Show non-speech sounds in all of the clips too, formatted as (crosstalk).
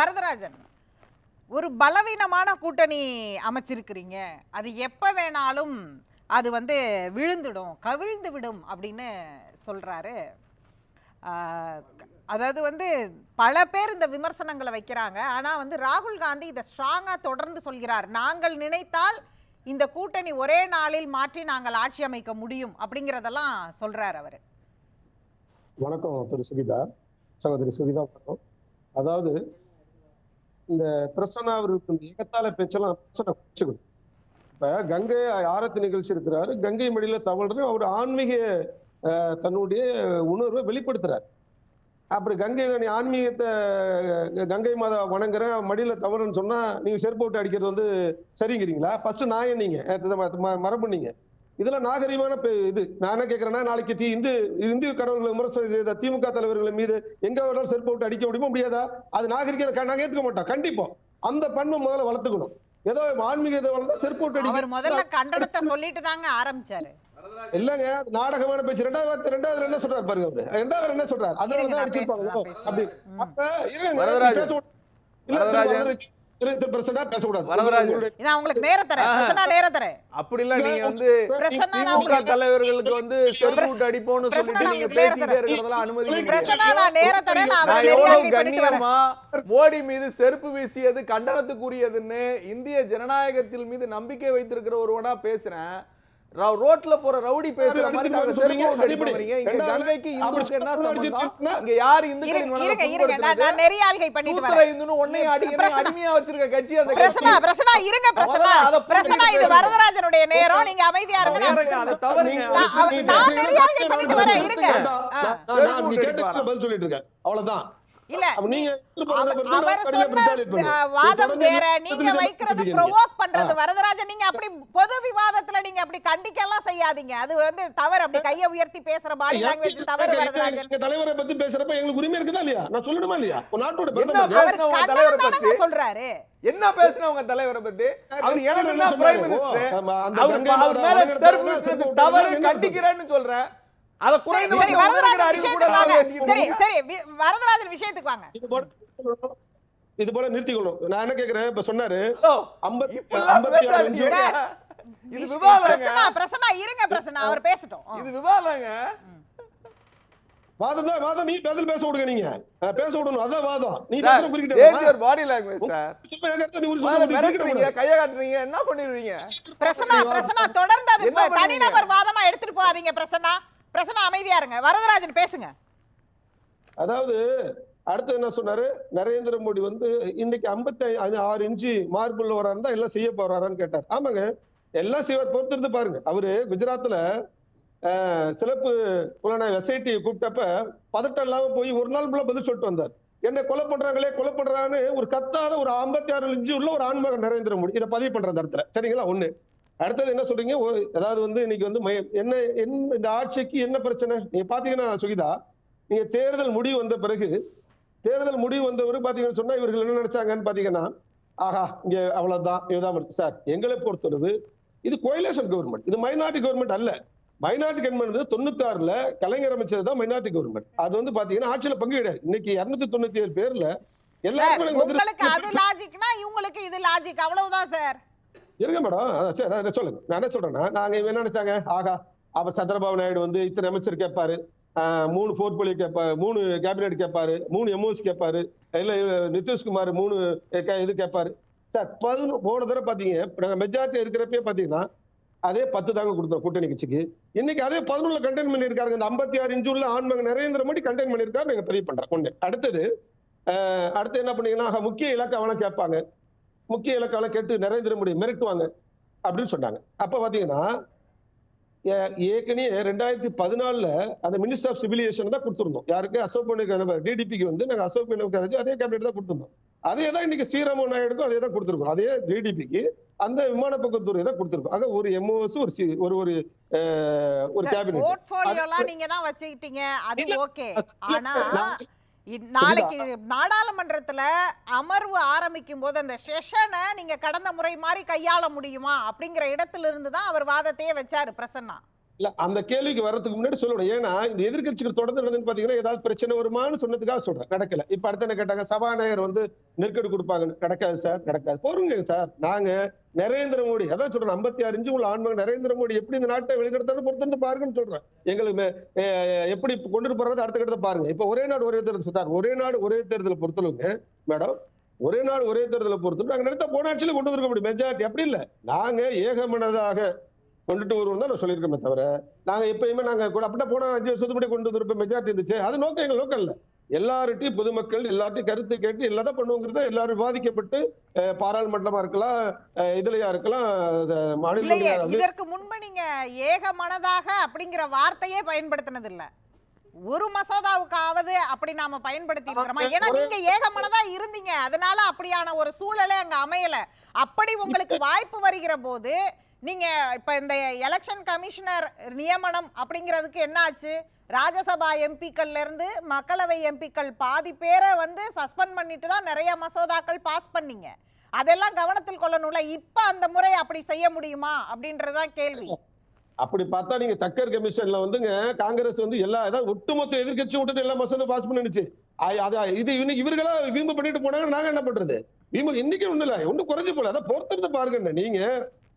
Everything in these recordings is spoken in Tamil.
வரதராஜன் ஒரு பலவீனமான கூட்டணி அமைச்சிருக்கிறீங்க. அது எப்போ வேணாலும் அது வந்து விழுந்துடும் கவிழ்ந்து விடும் அப்படின்னு சொல்றாரு. அதாவது வந்து பல பேர் இந்த விமர்சனங்களை வைக்கிறாங்க. ஆனால் வந்து ராகுல் காந்தி இதை ஸ்ட்ராங்காக தொடர்ந்து சொல்கிறார். நாங்கள் நினைத்தால் இந்த கூட்டணி ஒரே நாளில் மாற்றி நாங்கள் ஆட்சி அமைக்க முடியும் அப்படிங்கிறதெல்லாம் சொல்கிறார் அவர். வணக்கம் திரு சுகிதா. சகோதரி சுகிதா வணக்கம். அதாவது இந்த பிரசன்னா அவருக்கு இந்த ஏகத்தால பேச்செல்லாம் பிரச்சனை குறைச்சுக்கணும் இப்ப கங்கை ஆரத்தி நிகழ்ச்சி இருக்கிறாரு. கங்கை மடியில தவழ்றது அவர் ஆன்மீக தன்னுடைய உணர்வை வெளிப்படுத்துறாரு. அப்படி கங்கை நீ ஆன்மீகத்தை கங்கை மாதா வணங்குறேன் மடியில தவறுன்னு சொன்னா நீங்க செருப்பு விட்டு அடிக்கிறது வந்து சரிங்கிறீங்களா? ஃபர்ஸ்ட் நான் நீங்க ம- மரபு நீங்க? இதுல நாகரிகமான பே- இது. நான் என்ன கேக்குறேன்னா நாளைக்கு தி- இந்து இந்து கடவுள்களை விமர்சனம் செய்த திமுக தலைவர்கள் மீது எங்க வேணாலும் செருப்பு விட்டு அடிக்க முடியுமா முடியாதா? அது நாகரிக நாங்க ஏத்துக்க மாட்டோம். கண்டிப்போம் அந்த பண்பை முதல்ல வளர்த்துக்கணும். ஏதோ ஆன்மீகத்தை வளர்ந்தா செருப்பு விட்டு அவர் அடிக்க முதல்ல கண்டனத்தை சொல்லிட்டு தாங்க ஆரம்பிச்சாரு. இல்லங்க நாடகமான பேச்சு. ரெண்டாவது ரெண்டாவது என்ன சொல்றாரு பாருங்க அவரு. ரெண்டாவது என்ன சொல்றாரு? அதனால இருங்க, தான் நான் அடிச்சிருப்பாங்க. அப்படி. அப்ப இருங்க உங்களுக்கு நேரம் தரேன். நேரம் தரேன். நீங்க வந்து திமுக தலைவர்களுக்கு வந்து செருப்பு அடிப்போம்னு சொல்லிட்டு நீங்க பேசிட்டே. இருக்கிறதெல்லாம் வரேன். கண்ணியமா மோடி மீது செருப்பு வீசியது கண்டனத்துக்குரியதுன்னு இந்திய ஜனநாயகத்தில் மீது நம்பிக்கை வைத்திருக்கிற ஒருவனா பேசுறேன். ரோட்ல போற ரவுடி பேசுற மாதிரி நாங்க செருப்பு வரீங்க. இங்க கங்கைக்கு இந்துக்கு என்ன சம்பந்தம்? இங்க யாரு இந்துக்களின் மனதை இருங்க இருங்க. நான் புண்படுத்துறது? நான் நெறியாள்கை பண்ணிட்டு சூத்திர வரேன். இந்துன்னு உன்னையும் அடிக்கணும் பிரசன்னா. அடிமையா வச்சிருக்க கட்சி அந்த பிரசனா பிரசனா இருங்க பிரசனா. பிரசனா இது. வரதராஜனுடைய நேரம். நீங்க அமைதியா இருங்க. அதை தவறுங்க. நான் நான் நெறியாள்கை பண்ணிட்டு வரேன். இருங்க. நான் கேட்டதுக்கு பதில் சொல்லிட்டு இருக்கேன். அவ்வளவுதான். இல்ல அவர் சொன்ன வாதம் வேற என்ன நீங்க வைக்கிறது ப்ரொவோக் பண்றது. வரதராஜன் நீங்க அப்படி பொது விவாதத்துல நீங்க அப்படி கண்டிக்கலாம் செய்யாதீங்க. அது வந்து தவறு. அப்படி கைய உயர்த்தி பேசுற பாடி லாங்குவேஜ் தவறு வரதராஜன். தலைவரை பத்தி பேசுறப்ப எங்களுக்கு உரிமை இருக்குதா இல்லையா? நான் சொல்லணுமா இல்லையா? ஒரு நாட்டோட தலைவரை பத்தி? சொல்றாரு. என்ன பேசுன உங்க தலைவரை பத்தி? அவர் எனக்கு பிரைம் மினிஸ்டர் அவர் மேல தவறு கண்டிக்கிறேன்னு சொல்றேன். அத உங்களுக்கு வரதராஜன் விஷயத்துக்கு வாங்க. பேசிக்கிட்டு சரி இருக்கீங்க. சரி வி- வரதராஜன் விஷயத்துக்கு வாங்க. இது போல இது போல நிறுத்திக்கணும் நான் என்ன கேக்குறேன்? இப்ப சொன்னாரு இது விவாதங்க. பிரசனா இருங்க பிரசனா அவர் பேசட்டும். இது விவாதங்க. வாதம் தான் வாதம். நீ பதில் பேச விடுங்க நீங்க. பேச விடணும். அதான் வாதம். நீ பேசுற குறிக்கிட்டு change your body language sir. சும்மா என் கருத்தை நீ உரி முதல்ல சொல்ல முடியும், மிரட்டுறீங்க குறிக்கிட்டு கைய காட்டுறீங்க என்ன பண்ணிடுவீங்க பிரசனா பிரசனா தொடர்ந்து அது? தனிநபர் வாதமா எடுத்துட்டு போகாதீங்க பிரசனா பிரசன்னா அமைதியா இருங்க. வரதராஜன் பேசுங்க. அதாவது அடுத்து என்ன சொன்னாரு? நரேந்திர மோடி வந்து இன்னைக்கு ஐம்பத்தி ஆறு இன்ச்சு மார்பிள் வரான்னு தான் எல்லாம் செய்ய போறாரான்னு கேட்டார். ஆமாங்க. எல்லாம் செய்வார். பொறுத்திருந்து பாருங்க. அவரு குஜராத்ல சிறப்பு புலனாய்வு எஸ்ஐடி கூப்பிட்டப்ப பதட்டம் இல்லாம போய் ஒரு நாள் ஃபுல்லா பதில் சொல்லிட்டு வந்தார். என்ன கொலை பண்றாங்களே கொலை பண்றான்னு ஒரு கத்தாத ஒரு ஐம்பத்தி ஆறு இன்ச்சு உள்ள ஒரு ஆண்மகன் நரேந்திர மோடி. இதை பதிவு பண்ற அந்த இடத்துல. சரிங்களா? ஒண்ணு. அடுத்தது என்ன சொல்றீங்க? அதாவது வந்து இன்னைக்கு வந்து என்ன என்ன இந்த ஆட்சிக்கு என்ன பிரச்சனை? நீங்க பாத்தீங்கன்னா சுகிதா நீங்க தேர்தல் முடிவு வந்த பிறகு தேர்தல் முடிவு வந்தவரு பாத்தீங்கன்னு சொன்னா இவர்கள் என்ன நினைச்சாங்கன்னு பாத்தீங்கன்னா ஆஹா இங்க அவ்வளவுதான் இதுதான். சார் எங்களை பொறுத்தளவு இது கோயிலேஷன் கவர்மெண்ட் இது மைனாரிட்டி கவர்மெண்ட் அல்ல. மைனாரிட்டி கவர்மெண்ட் தொண்ணூத்தி ஆறுல கலைஞர் அமைச்சது தான் மைனாரிட்டி கவர்மெண்ட் அது வந்து பாத்தீங்கன்னா ஆட்சியில பங்கு கிடையாது. இன்னைக்கு இருநூத்தி தொண்ணூத்தி ஏழு பேர்ல எல்லாருக்கும் வந்து உங்களுக்கு அது லாஜிக்னா இவங்களுக்கு இது லாஜிக் அவ்வளவுதான் சார். இருங்க மேடம் சரி சொல்லுங்க. நான் என்ன சொல்றேன்னா நாங்க இவன் என்ன நினைச்சாங்க? ஆகா அப்ப சந்திரபாபு நாயுடு வந்து இத்தனை அமைச்சர் கேட்பாரு மூணு போர்ட்போலியோ கேட்பாரு மூணு கேபினெட் கேட்பாரு மூணு எம்ஓஸ் கேட்பாரு இல்ல நிதிஷ்குமார் மூணு கே- இது கேட்பாரு சார் பதினொன்று போன தடவை பாத்தீங்க நாங்கள் நாங்க மெஜாரிட்டி இருக்கிறப்பே பாத்தீங்கன்னா அதே பத்து தாங்க கொடுத்தோம் கூட்டணி கட்சிக்கு. இன்னைக்கு அதே பதினொன்றுல கண்டெயின் பண்ணியிருக்காருங்க. இந்த ஐம்பத்தி ஆறு இன்ச்சு உள்ள ஆண்மகன் நரேந்திர மோடி கண்டெயின் பண்ணியிருக்காரு நீங்கள் பதிவு பண்றோம் ஒன்று அடுத்தது அடுத்து என்ன பண்ணீங்கன்னா முக்கிய முக்கிய அவனை கேட்பாங்க. முக்கிய இலக்காவெல்லாம் கேட்டு நரேந்திர மோடி மிரட்டுவாங்க அப்படின்னு சொன்னாங்க. அப்ப பாத்தீங்கன்னா ஏற்கனவே ரெண்டாயிரத்தி பதினாலுல அந்த மினிஸ்டர் ஆஃப் சிவிலியேஷன் தான் கொடுத்திருந்தோம். யாருக்கு? அசோக் டிடிபிக்கு வந்து நாங்க அசோக் கணக்கு அதே கேபினெட் தான் கொடுத்திருந்தோம். அதே தான் இன்னைக்கு ஸ்ரீராம நாயுடுக்கும் அதே தான் கொடுத்திருக்கோம் அதே டிடிபிக்கு அந்த விமான போக்குவரத்துறை தான் கொடுத்திருக்கோம். ஆக ஒரு எம்ஓஎஸ் ஒரு சி- ஒரு ஒரு ஒரு கேபினெட் நீங்க தான் வச்சுக்கிட்டீங்க. அது ஓகே ஆனா நாளைக்கு நாடாளுமன்றத்துல அமர்வு ஆரம்பிக்கும் போது அந்த செஷனை நீங்க கடந்த முறை மாதிரி கையாள முடியுமா அப்படிங்கிற இடத்துல இருந்து தான் அவர் வாதத்தையே வச்சாரு பிரசன்னா. இல்ல அந்த கேள்விக்கு வர்றதுக்கு முன்னாடி சொல்லணும். ஏன்னா இந்த எதிர்க்கட்சிகள் தொடர்ந்து நடந்துன்னு பாத்தீங்கன்னா ஏதாவது பிரச்சனை வருமான்னு சொன்னதுக்காக சொல்றேன். நடக்கல. இப்ப அடுத்து என்ன கேட்டாங்க? சபாநாயகர் வந்து நெருக்கடி கொடுப்பாங்கன்னு. நடக்காது சார் நடக்காது. பொறுங்க சார். நாங்க நரேந்திர மோடி அதான் சொல்றேன் ஐம்பத்தி ஆறு இஞ்சு உள்ள ஆண்மகன் நரேந்திர மோடி எப்படி இந்த நாட்டை வெளிக்கடத்தாலும் பொறுத்திருந்து பாருங்கன்னு சொல்றேன். எங்களுக்கு எப்படி கொண்டு போறது அடுத்த கட்டத்தை பாருங்க. இப்ப ஒரே நாடு ஒரே தேர்தல் சொல்றாரு. ஒரே நாடு ஒரே தேர்தலை பொறுத்தளவுங்க மேடம் ஒரே நாடு ஒரே தேர்தலை பொறுத்தவரை நாங்க நடத்த போனாட்சியில கொண்டு வந்திருக்க முடியும். மெஜாரிட்டி அப்படி இல்ல. நாங்க ஏகமனதாக கொண்டுட்டு வருவோம் தான் நான் சொல்லியிருக்கோமே தவிர நாங்க எப்பயுமே நாங்க கூட அப்படின்னா போன அஞ்சு வருஷத்துக்கு கொண்டு வந்திருப்போம் மெஜாரிட்டி இருந்துச்சு. அது நோக்கம் எங்க நோக்கம் இல்ல எல்லார்ட்டையும் பொதுமக்கள் எல்லார்ட்டையும் கருத்து கேட்டு எல்லாத்தையும் பண்ணுவோங்கிறத எல்லாரும் விவாதிக்கப்பட்டு பாராளுமன்றமா இருக்கலாம் இதுலயா இருக்கலாம் மாநில இதற்கு முன்பு நீங்க ஏக மனதாக அப்படிங்கிற வார்த்தையே பயன்படுத்தினது இல்ல ஒரு மசோதாவுக்காவது அப்படி நாம பயன்படுத்தி இருக்கிறோமா? ஏன்னா நீங்க ஏக மனதா இருந்தீங்க. அதனால அப்படியான ஒரு சூழலே அங்க அமையல. அப்படி உங்களுக்கு வாய்ப்பு வருகிற போது நீங்க இப்ப இந்த எலெக்ஷன் கமிஷனர் நியமனம் அப்படிங்கிறதுக்கு என்ன ஆச்சு ராஜ்யசபா எம்பிக்கள்ல இருந்து மக்களவை எம்பிக்கள் பாதி பேரை வந்து சஸ்பெண்ட் பண்ணிட்டு தான் நிறைய மசோதாக்கள் பாஸ் பண்ணீங்க. அதெல்லாம் கவனத்தில் கொள்ளணும்ல. இப்ப அந்த முறை அப்படி செய்ய முடியுமா? அப்படின்றதான் கேள்வி. அப்படி பார்த்தா நீங்க தக்கர் கமிஷன்ல வந்துங்க காங்கிரஸ் வந்து எல்லா ஏதாவது ஒட்டுமொத்த எதிர்க்கட்சி விட்டுட்டு எல்லா மசோதா பாஸ் பண்ணிடுச்சு. இது இவர்களா வீம்பு பண்ணிட்டு போனாங்க நாங்க என்ன பண்றது? வீம்பு இன்னைக்கு ஒண்ணு இல்ல ஒன்னும் குறைஞ்சு போல அதான் பொறுத்திருந்து பாருங்க நீங்க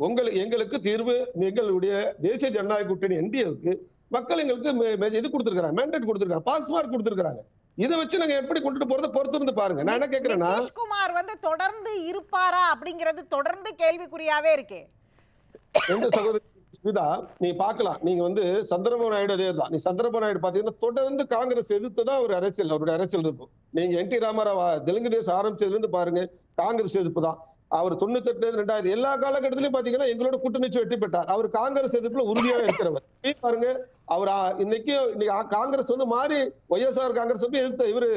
உங்களுக்கு எங்களுக்கு தீர்வு எங்களுடைய தேசிய ஜனநாயக கூட்டணி என்டிஏவுக்கு மக்கள் எங்களுக்கு இது கொடுத்திருக்காங்க மேண்டேட் கொடுத்திருக்காங்க பாஸ் மார்க் கொடுத்திருக்காங்க இதை வச்சு நாங்க எப்படி கொண்டுட்டு போறத பொறுத்திருந்து பாருங்க. நான் என்ன கேக்குறேன்னா நிதிஷ்குமார் வந்து தொடர்ந்து இருப்பாரா அப்படிங்கிறது தொடர்ந்து கேள்விக்குறியாவே இருக்கே. எந்த சகோதரி ஸ்மிதா நீ பார்க்கலாம். நீங்க வந்து சந்திரபாபு நாயுடு அதே தான். நீ சந்திரபாபு நாயுடு பாத்தீங்கன்னா தொடர்ந்து காங்கிரஸ் எதிர்த்து தான் ஒரு அரசியல் அவருடைய அரசியல் எதிர்ப்பு. நீங்க என் டி ராமாராவ் தெலுங்கு தேசம் ஆரம்பிச்சதுல இருந்து பாருங்க காங்கிரஸ் எதிர்ப்பு தான். அவர் தொண்ணூத்தெட்டு ரெண்டாயிரம் எல்லா காலகட்டத்திலயும் பாத்தீங்கன்னா எங்களோட கூட்டணிச்சு வெற்றி பெற்றார். அவர் காங்கிரஸ் எதிர்ப்புல உறுதியாக இருக்கிறவர். (laughs) பாருங்க அவர் இன்னைக்கு இன்னைக்கு காங்கிரஸ் வந்து மாறி ஒய்எஸ்ஆர் காங்கிரஸ் வந்து எதிர்த்த இவரு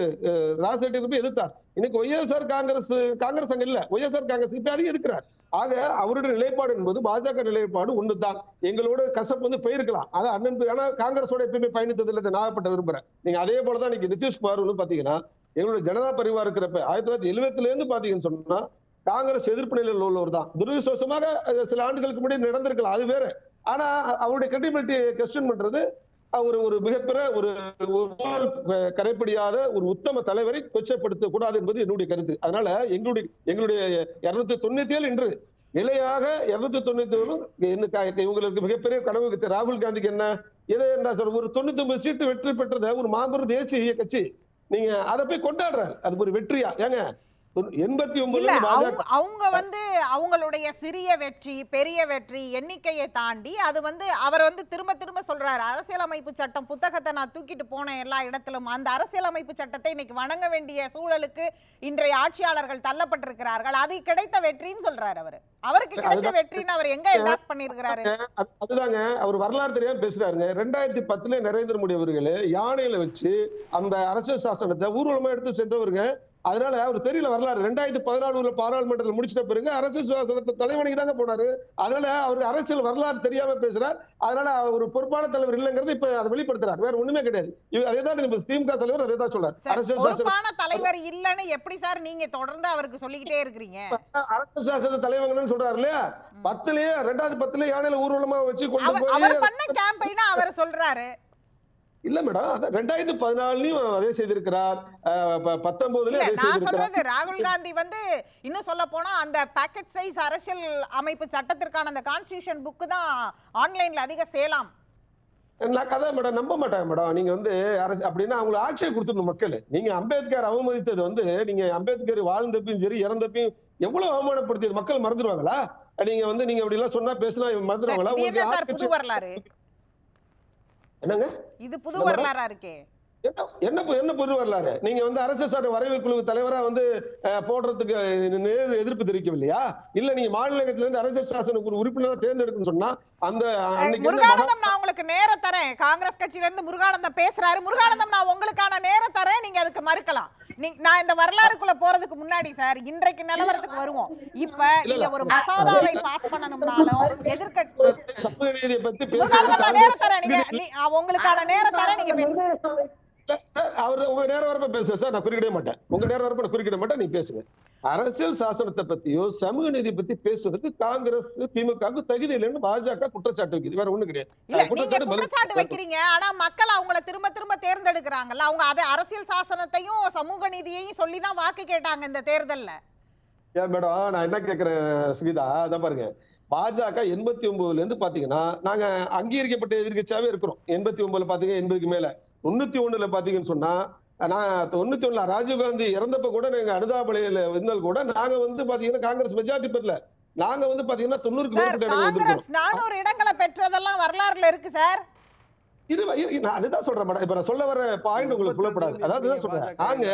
ராசெட்டி போய் எதிர்த்தார். இன்னைக்கு ஒய்எஸ்ஆர் காங்கிரஸ் காங்கிரஸ் அங்க இல்ல. ஒய்எஸ்ஆர் காங்கிரஸ் இப்ப அதிகம் எதிர்க்கிறார். ஆக அவருடைய நிலைப்பாடு என்பது பாஜக நிலைப்பாடு ஒண்ணுதான். எங்களோட கசப்பு வந்து போயிருக்கலாம். அதான் அண்ணன் ஆனா காங்கிரஸோட எப்பயுமே பயணித்தது இல்லை நாகப்பட்ட விரும்புறேன். நீங்க அதே போலதான் இன்னைக்கு நிதிஷ்குமார் வந்து பாத்தீங்கன்னா எங்களுடைய ஜனதா பரிவார் இருக்கிறப்ப ஆயிரத்தி தொள்ளாயிரத்தி எழுபத்துல இருந்து பாத்தீங்கன்னு சொன்னா காங்கிரஸ் எதிர்ப்பு நிலையில் உள்ளவர் தான். துரதிருஷ்டவசமாக அது சில ஆண்டுகளுக்கு முன்னாடி நடந்திருக்கலாம் அது வேற. ஆனா அவருடைய கிரெடிபிலிட்டி கொஸ்டின் பண்றது அவர் ஒரு மிகப்பெரிய ஒரு கரைப்படியாத கரைப்பிடியாத ஒரு உத்தம தலைவரை கொச்சப்படுத்த கூடாது என்பது என்னுடைய கருத்து. அதனால எங்களுடைய எங்களுடைய இருநூத்தி தொண்ணூத்தி ஏழு இன்று நிலையாக இருநூத்தி தொண்ணூத்தி ஏழு இந்த க- இவங்களுக்கு மிகப்பெரிய கனவு ராகுல் காந்திக்கு என்ன? எதை என்ன சொல்ற ஒரு தொண்ணூத்தி ஒன்பது சீட்டு வெற்றி பெற்றத ஒரு மாபெரும் தேசிய கட்சி நீங்க அதை போய் கொண்டாடுறாரு. அது ஒரு வெற்றியா? ஏங்க எண்பத்தி பாஜக அவங்க வந்து அவங்களுடைய சிறிய வெற்றி பெரிய வெற்றி எண்ணிக்கையை தாண்டி அது வந்து அவர் வந்து திரும்ப திரும்ப சொல்றாரு. அரசியலமைப்பு சட்டம் புத்தகத்தை நான் தூக்கிட்டு போனேன் எல்லா இடத்திலும் அந்த அரசியலமைப்பு சட்டத்தை இன்னைக்கு வணங்க வேண்டிய சூழலுக்கு இன்றைய ஆட்சியாளர்கள் தள்ளப்பட்டிருக்கிறார்கள். அது கிடைத்த வெற்றின்னு சொல்றாரு அவரு. அவருக்கு கிடைச்ச. வெற்றின்னு அவர் எங்க என்டாஸ் பண்ணிருக்கிறாரு அது- அதுதாங்க அவர் வரலாறு தெரியாம பேசுறாருங்க. ரெண்டாயிரத்தி பத்துல நரேந்திர மோடி அவர்கள் யானையில வச்சு அந்த அரசியல் சாசனத்தை ஊர்வலமா எடுத்து சென்றவருங்க. அதனால அவர் தெரியல வரலாறு. ரெண்டாயிரத்தி பதினாலுல பாராளுமன்றத்தில் முடிச்சிட்ட பிறகு அரசியல் சாசனத்தை தலைவணிக்கு தாங்க போனாரு. அதனால அவர் அரசியல் வரலாறு தெரியாம பேசுறார். அதனால ஒரு பொறுப்பான தலைவர் இல்லைங்கிறது இப்ப அதை வெளிப்படுத்துறார். வேற ஒண்ணுமே கிடையாது. இவ- அதே தான் இப்ப திமுக தலைவர் அதே தான் சொல்றாரு. அரசியல் தலைவர் இல்லைன்னு எப்படி சார் நீங்க தொடர்ந்து அவருக்கு சொல்லிக்கிட்டே இருக்கிறீங்க? அரசியல் சாசன தலைவங்கன்னு சொல்றாரு இல்லையா? பத்துலயே ரெண்டாயிரத்தி பத்துலயே யானையில ஊர்வலமா வச்சு கொண்டு போய் அவர் பண்ண கேம்பெயினா அவர் சொல்றாரு. இல்ல மேடம் அதான் ரெண்டாயிரத்தி பதினாலுலயும் அதே செய்திருக்கிறார். அஹ் ப- பத்தொன்பதுலயும் இல்ல அதே நான் சொல்றது ராகுல் காந்தி வந்து இன்னும் சொல்ல போனா அந்த பாக்கெட் சைஸ் அரசியல் அமைப்பு சட்டத்திற்கான அந்த கான்ஸ்டிடியூஷன் புக்கு தான் ஆன்லைன்ல அதிக சேலாம். நான் கதை மேடம் நம்ப மாட்டாங்க மேடம். நீங்க வந்து அரசு அப்படின்னா அவங்களை ஆட்சியை கொடுத்துடணும் மக்கள். நீங்க அம்பேத்கர் அவமதித்தது வந்து நீங்க அம்பேத்கர் வாழ்ந்தப்பையும் சரி இறந்தப்பையும் எவ்வளவு அவமானப்படுத்தியது மக்கள் மறந்துடுவாங்களா நீங்க வந்து நீங்க அப்படி எல்லாம் சொன்னா பேசினா மறந்துடுவாங்களா உங்களுக்கு சார் புது ஆட்சி- வரலாறு என்னங்க? இது புது வரலாறா இருக்கே? என்ன என்ன பு- என்ன பொருள் வரலாறு? நீங்க வந்து அரசு சார் வரைவு குழு தலைவரா வந்து போடுறதுக்கு நேரு எதிர்ப்பு தெரிவிக்கவில்லையா? இல்ல நீங்க மாநிலத்துல இருந்து அரசியல் சாசன குழு உறுப்பினரா தேர்ந்தெடுக்கணும்னு சொன்னா அந்த முருகானந்தம் நான் உங்களுக்கு நேரம் தரேன். காங்கிரஸ் கட்சியில இருந்து முருகானந்தம் பேசுறாரு. முருகானந்தம் நான் உங்களுக்கான நேரம் தரேன். நீங்க அதுக்கு மறுக்கலாம். நான் இந்த வரலாறுக்குள்ள போறதுக்கு முன்னாடி சார் இன்றைக்கு நிலவரத்துக்கு வருவோம். இப்ப நீங்க ஒரு மசோதாவை பாஸ் பண்ணணும்னாலும் எதிர்க்க பேசுறது நேரம் தரேன். நீங்க உங்களுக்கான நேரம் தரேன். நீங்க பேசுங்க அவர் உங்க நேரம் வரப்ப பேசுங்க சார் நான் குறுக்கிடவே மாட்டேன். உங்க நேரம் வரப்ப நான் குறுக்கிட மாட்டேன் நீங்க பேசுங்க. அரசியல் சாசனத்தை பத்தியோ சமூக நீதி பத்தி பேசுறதுக்கு காங்கிரஸ் திமுக தகுதி இல்லைன்னு பாஜக குற்றச்சாட்டு வைக்குது. வேற ஒண்ணு கிடையாது. குற்றச்சாட்டு வைக்கிறீங்க. ஆனா மக்கள் அவங்கள திரும்ப திரும்ப தேர்ந்தெடுக்கிறாங்கல்ல. அவங்க அதை அரசியல் சாசனத்தையும் சமூக நீதியையும் சொல்லி தான் வாக்கு கேட்டாங்க இந்த தேர்தல்ல. ஏன் மேடம் நான் என்ன கேக்குறேன் சுகிதா? அதான் பாருங்க. பாஜக எண்பத்தி ஒன்பதுல இருந்து பாத்தீங்கன்னா நாங்க அங்கீகரிக்கப்பட்ட எதிர்க்கட்சியாவே இருக்கிறோம். எண்பத்தி ஒன்பதுல பாத்தீங்க எண்பதுக்கு மேல. தொண்ணூத்தி ஒண்ணுல பாத்தீங்கன்னு சொன்னா நான் தொண்ணூத்தி ஒண்ணுல ராஜீவ்காந்தி இறந்தப்ப கூட நாங்க அனுதாபலையில இருந்தால் கூட நாங்க வந்து பாத்தீங்கன்னா காங்கிரஸ் மெஜாரிட்டி பெறல நாங்க வந்து பாத்தீங்கன்னா தொண்ணூறுக்கு காங்கிரஸ் நானூறு இடங்களை பெற்றதெல்லாம் வரலாறுல இருக்கு சார். இரு இரு, நான் அதுதான் சொல்றேன் மேடம். இப்ப நான் சொல்ல வர பாயிண்ட் உங்களுக்கு புலப்படாது. அதாவது சொல்றேன். நாங்க.